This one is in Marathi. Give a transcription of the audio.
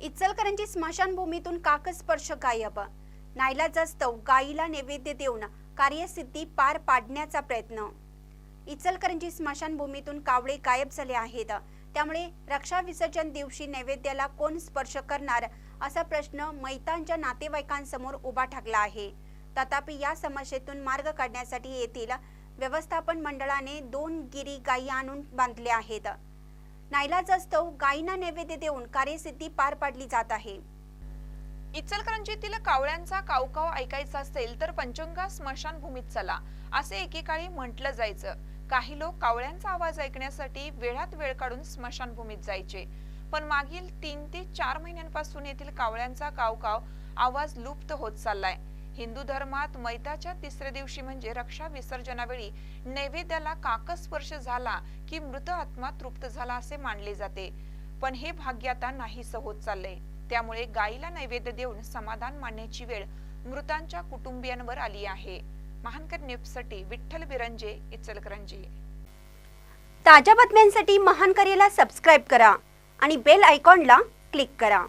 इचलकरंजी स्मशानभूमीतून काकस्पर्श गायब नाईलाजास्तव गायीला नैवेद्य देऊन कार्यसिद्धी पार पाडण्याचा प्रयत्न. इचलकरंजी स्मशानभूमीतून कावळे गायब झाले आहेत. त्यामुळे रक्षा विसर्जन दिवशी नैवेद्याला कोण स्पर्श करणार असा प्रश्न मैतांच्या नातेवाईकांसमोर उभा ठाकला आहे. तथापि या समस्येतून मार्ग काढण्यासाठी येथील व्यवस्थापन मंडळाने दोन गिरी गायी आणून बांधल्या आहेत. नाईलाजास्तव गायींना नैवेद्य देऊन कार्यसिद्धी पार पाडली जात आहे. इचलकरंजीतील कावळ्यांचा कावकाव ऐकायचा असेल तर पंचंगा स्मशानभूमीत चला असे एकेकाळी म्हटलं जायचं. काही लोक कावळ्यांचा आवाज ऐकण्यासाठी वेळात वेळ काढून स्मशानभूमीत जायचे. पण मागील तीन ते चार महिन्यांपासून येथील कावळ्यांचा कावकाव आवाज लुप्त होत चाललाय. हिंदू धर्मात मैताच्या तिसऱ्या दिवशी म्हणजे रक्षा विसर्जनावेळी नैवेद्याला काकस्पर्श झाला की मृत आत्मा तृप्त झाला असे मानले जाते. पण हे भाग्य आता नाहीसं होत चाललंय. त्यामुळे गायीला नैवेद्य देऊन समाधान मानण्याची वेळ मृतांच्या कुटुंबियांवर आली आहे. महानकर न्यूजसाठी विठ्ठल बिरंजे इचलकरंजी. ताज्या बातम्यांसाठी महान करेला सबस्क्राईब करा आणि बेल आयकॉनला क्लिक करा.